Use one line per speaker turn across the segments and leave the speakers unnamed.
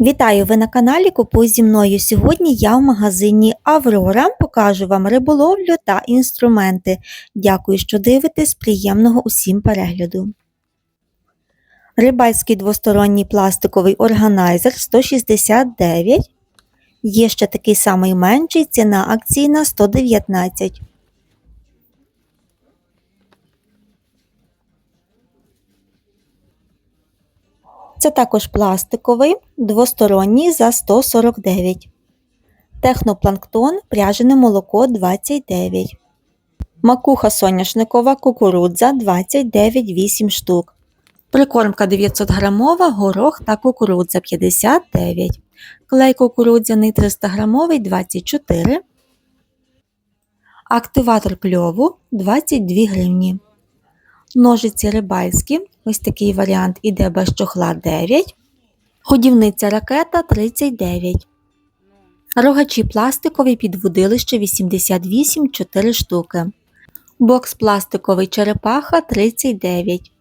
Вітаю ви на каналі Купуй зі мною. Сьогодні я в магазині Аврора покажу вам риболовлю та інструменти. Дякую, що дивитесь. Приємного усім перегляду. Рибальський двосторонній пластиковий органайзер 169. Є ще такий самий менший, ціна акційна 119. Це також пластиковий, двосторонній за 149. Технопланктон пряжене молоко 29. Макуха соняшникова кукурудза 29 8 штук. Прикормка 900 грамова, горох та кукурудза 59. Клей кукурудзяний 300 грамовий 24. Активатор кльову 22 гривні. Ножиці рибальські, ось такий варіант іде без чохла 9. Годівниця ракета 39. Рогачі пластикові під вудилище 88 4 штуки. Бокс пластиковий черепаха 39.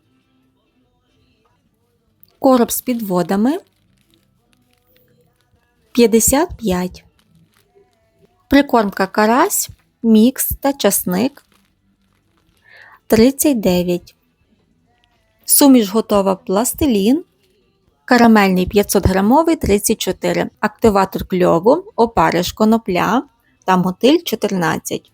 Короб з підводами 55. Прикормка карась, мікс та часник 39. Суміш готова пластилін. Карамельний 500 грамовий 34. Активатор кльову, опариш конопля та мотиль 14.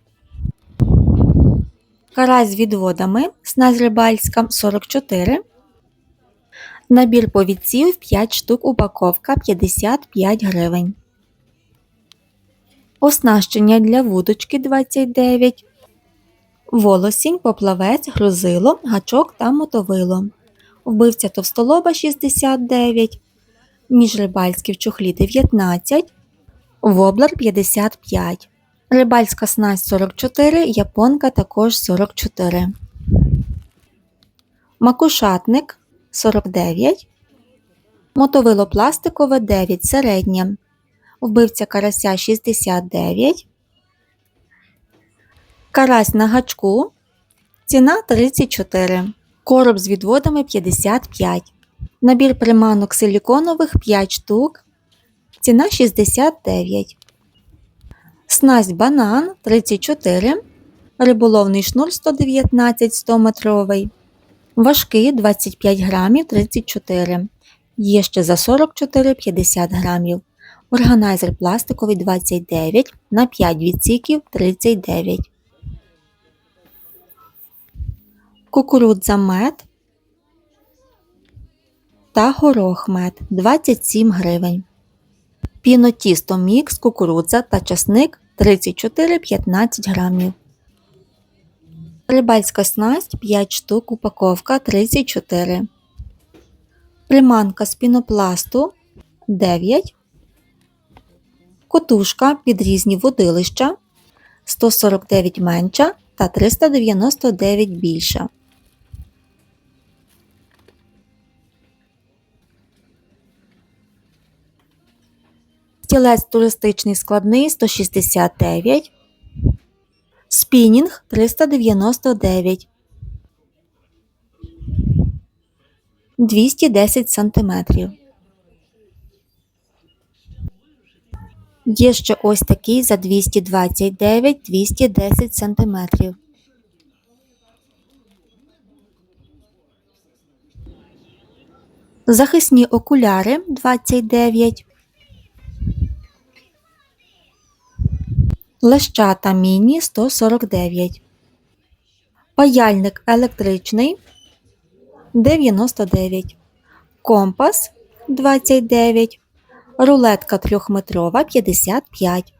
Карась з відводами. Снасть рибальська 44. Набір повідців 5 штук упаковка 55 гривень. Оснащення для вудочки 29 волосінь, поплавець, грузило, гачок та мотовило. Вбивця товстолоба 69, міжрибальські в чохлі 19, воблер 55, рибальська снасть 44, японка також 44, макушатник 49, мотовило пластикове 9 середнє, вбивця карася 69, Карась на гачку. Ціна 34. Короб з відводами 55. Набір приманок силіконових 5 штук. Ціна 69. Снасть банан 34. Риболовний шнур 119 100 метровий. Важкий 25 грамів 34. Є ще за 44-50 грамів. Органайзер пластиковий 29 на 5 відсіків 39. Кукурудза мед та горох мед 27 гривень. Пінотісто мікс, кукурудза та часник 34-15 грамів. Рибальська снасть 5 штук упаковка 34. Приманка з пінопласту 9. Котушка під різні водилища 149 менша та 399 більша. Стілець туристичний складний 169, спінінг 399, 210 см. Є ще ось такий за 229-210 см. Захисні окуляри 29 Лещата міні 149. Паяльник електричний 99. Компас 29. Рулетка трьохметрова 55.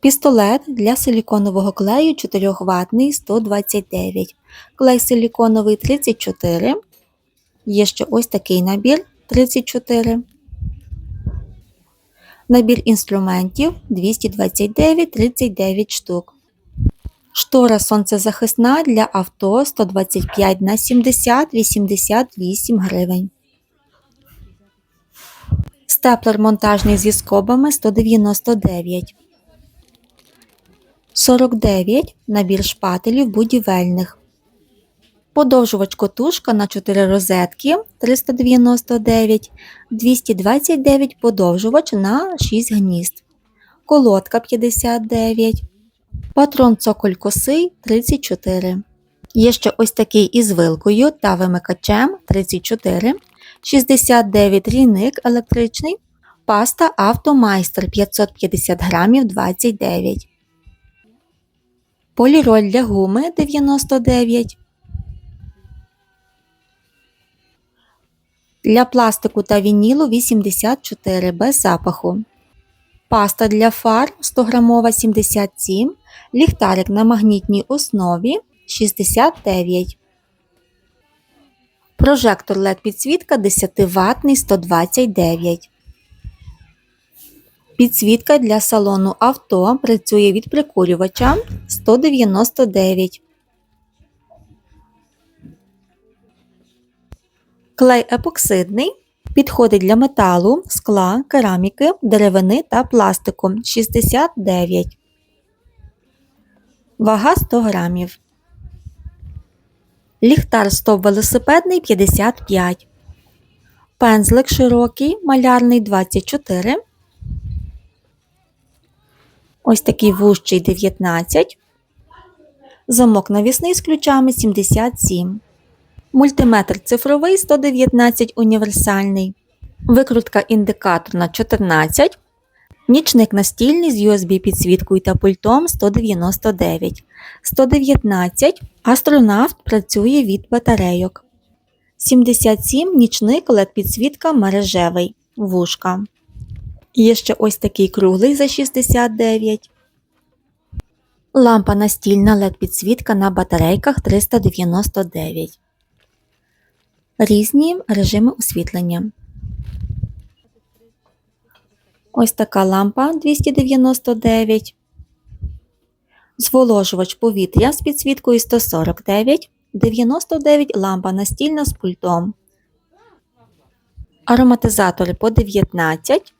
Пістолет для силіконового клею 4 ватний 129. Клей силіконовий 34. Є ще ось такий набір 34. Набір інструментів 229-39 штук. Штора сонцезахисна для авто 125 на 70 88 гривень. Степлер монтажний зі скобами 199. 49 набір шпателів будівельних. Подовжувач котушка на 4 розетки 399, 229 подовжувач на 6 гнізд. Колодка 59, патрон цоколь косий 34. Є ще ось такий із вилкою та вимикачем 34, 69 рійник електричний, паста Автомайстер 550 грамів 29. Поліроль для гуми 99. Для пластику та вінілу 84 без запаху. Паста для фар 100 грамова 77. Ліхтарик на магнітній основі 69. Прожектор LED підсвітка 10 ватний 129. Підсвітка для салону авто працює від прикурювача 199. Клей епоксидний підходить для металу, скла, кераміки, деревини та пластику 69. Вага 100 грамів. Ліхтар стоп велосипедний 55. Пензлик широкий, малярний 24. Ось такий вущий 19. Замок навісний з ключами 77. Мультиметр цифровий 119 універсальний. Викрутка індикаторна 14. Нічник настільний з USB підсвіткою та пультом 199. 119. Астронавт працює від батарейок. 77 нічник LED підсвітка мережевий. Вушка. Є ще ось такий круглий за 69. Лампа настільна LED підсвітка на батарейках 399. Різні режими освітлення. Ось така лампа 299. Зволожувач повітря з підсвіткою 149, 99 лампа настільна з пультом. Ароматизатори по 19.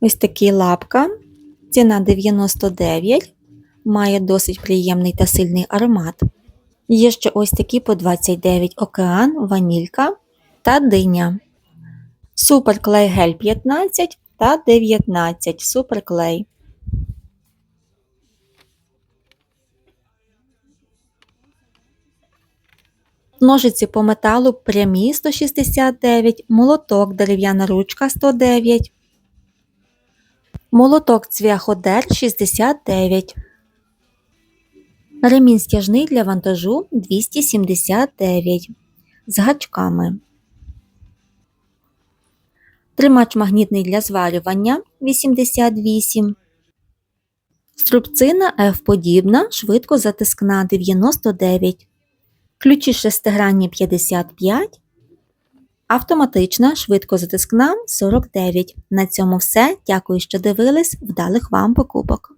Ось такий лапка. Ціна 99. Має досить приємний та сильний аромат. Є ще ось такі по 29 океан, ванілька та диня. Суперклей гель 15 та 19 суперклей. Ножиці по металу прямі 169, молоток дерев'яна ручка 109. Молоток цвяходер 69. Ремінь стяжний для вантажу 279 з гачками. Тримач магнітний для зварювання 88. Струбцина F-подібна, швидко затискна 99. Ключі шестигранні 55. Автоматична швидко затискна 49. На цьому все. Дякую, що дивились. Вдалих вам покупок!